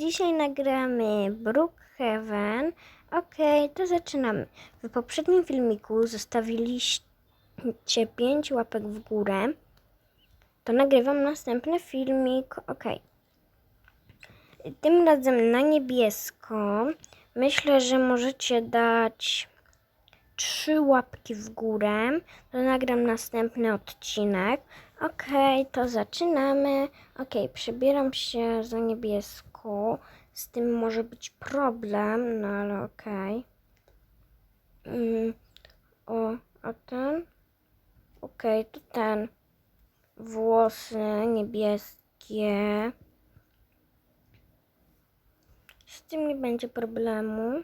dzisiaj nagramy Brookhaven. Okej, to zaczynamy. W poprzednim filmiku zostawiliście 5 łapek w górę. To nagrywam następny filmik. Okej. Tym razem na niebiesko. Myślę, że możecie dać 3 łapki w górę. To nagram następny odcinek. Okej, to zaczynamy. Okej, przebieram się za niebiesko. Z tym może być problem, no ale okej. Mm, o, a ten? Okej, to ten. Włosy niebieskie. Z tym nie będzie problemu.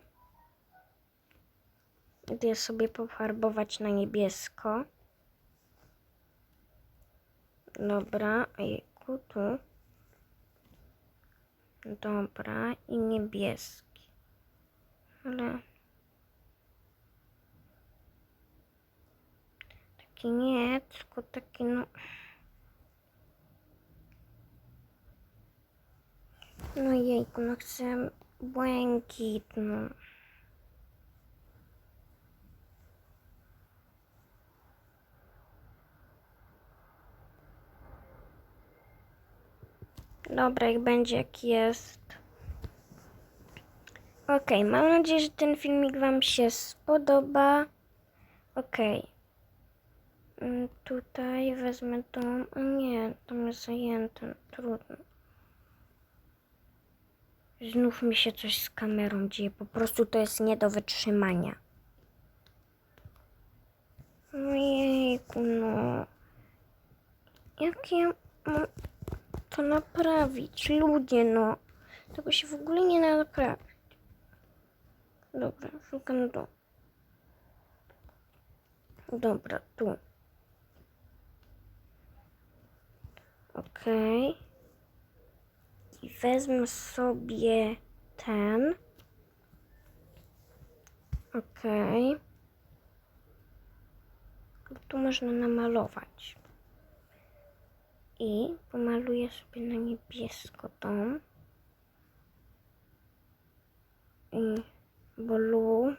Idę sobie pofarbować na niebiesko. Dobra, ojejku, tu. Dobra, i niebieski. Ale... Taki nie, tylko taki no... No jejku, no chcę błękit, no. Dobra, jak będzie jak jest. Okej, mam nadzieję, że ten filmik Wam się spodoba. Okej. Mm, Tutaj wezmę tą. A nie, tam jest zajęte. Trudno. Znów mi się coś z kamerą dzieje. Po prostu to jest nie do wytrzymania. Ojejku, no. Jak ja to naprawić? Ludzie, no. Tego się w ogóle nie da naprawić. Dobra, szukam do. Dobra, tu. Okej. I wezmę sobie ten. Okej. Bo Tu można namalować. I pomaluję sobie na niebiesko tą. I blue.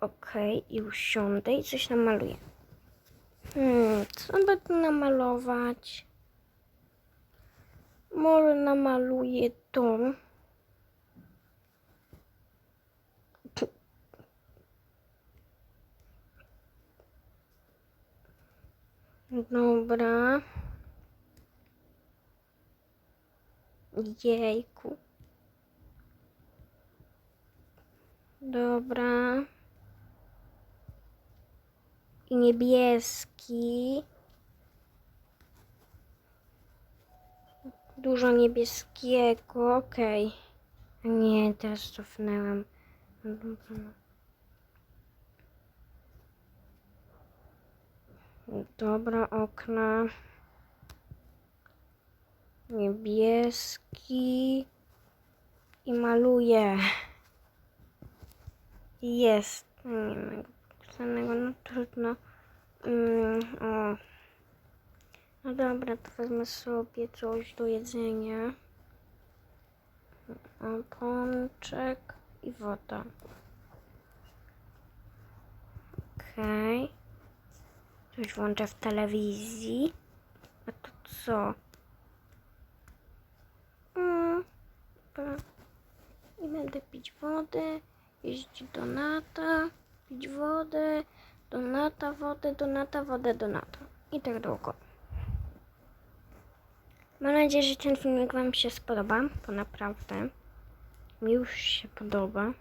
Okej, i usiądę i coś namaluję. Hmm, co by namalować? Może namaluję tą. Dobra. Jejku. Dobra. I niebieski. Dużo niebieskiego, okej. Nie, teraz cofnęłam. No dobra, Dobra, okna. Niebieski. I maluję. Jest. Nie ma go no trudno. Mm, o. No dobra, to wezmę sobie coś do jedzenia. Pączek i woda. Okej. Okay. Coś włączę w telewizji. A to co? Mm. I będę pić wodę, jeździć do nata, pić wodę, do nata, wodę, do nata, wodę, do nata. I tak długo. Mam nadzieję, że ten filmik Wam się spodoba, bo naprawdę mi już się podoba.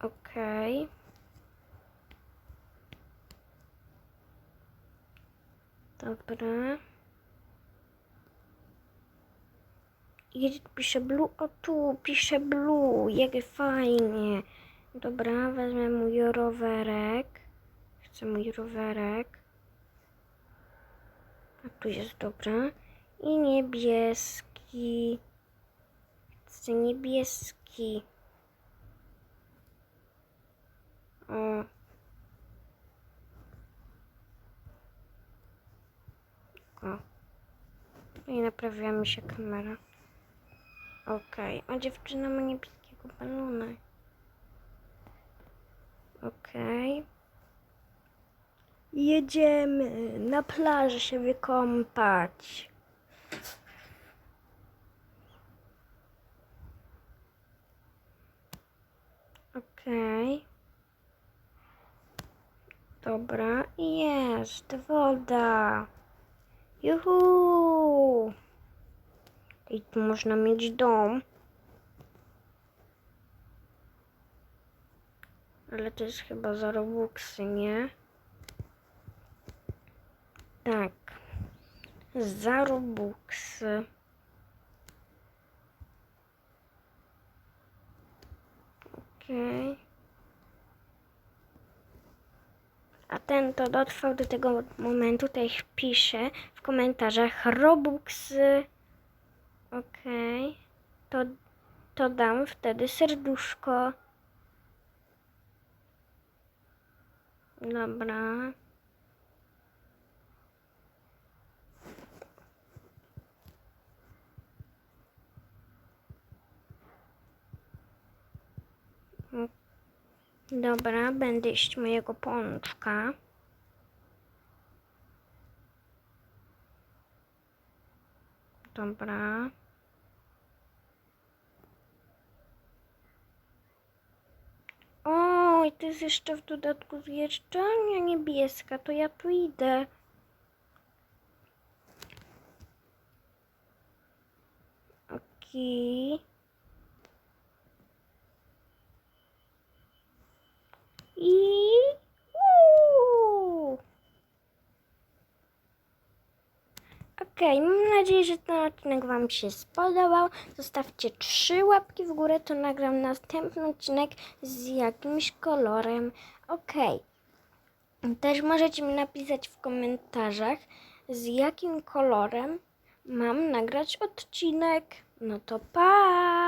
Okej. Dobra. I pisze blue. O tu pisze blue. Jak fajnie. Dobra, wezmę mój rowerek. Chcę mój rowerek. A tu jest dobra. I niebieski. Chcę niebieski. E, o. I naprawiła mi się kamera. Okej. Okay. O, dziewczyna ma niebieskiego balona. Okej. Okay. Jedziemy na plażę się wykąpać. Okej. Okay. Dobra, jest woda. Juhu! I tu można mieć dom. Ale to jest chyba za Robuxy, nie? Tak. Za Robuxy. Okej. A ten to dotrwał do tego momentu, ich pisze w komentarzach Robuxy. Okej. To, to dam wtedy serduszko. Dobra. Dobra, będę jeść mojego pączka. Dobra. Oj, to jest jeszcze w dodatku zjeżdżalnia niebieska, to ja tu idę. Okej. I... Okej, mam nadzieję, że ten odcinek Wam się spodobał. Zostawcie trzy łapki w górę, to nagram następny odcinek z jakimś kolorem. Okej. Też możecie mi napisać w komentarzach, z jakim kolorem mam nagrać odcinek. No to pa!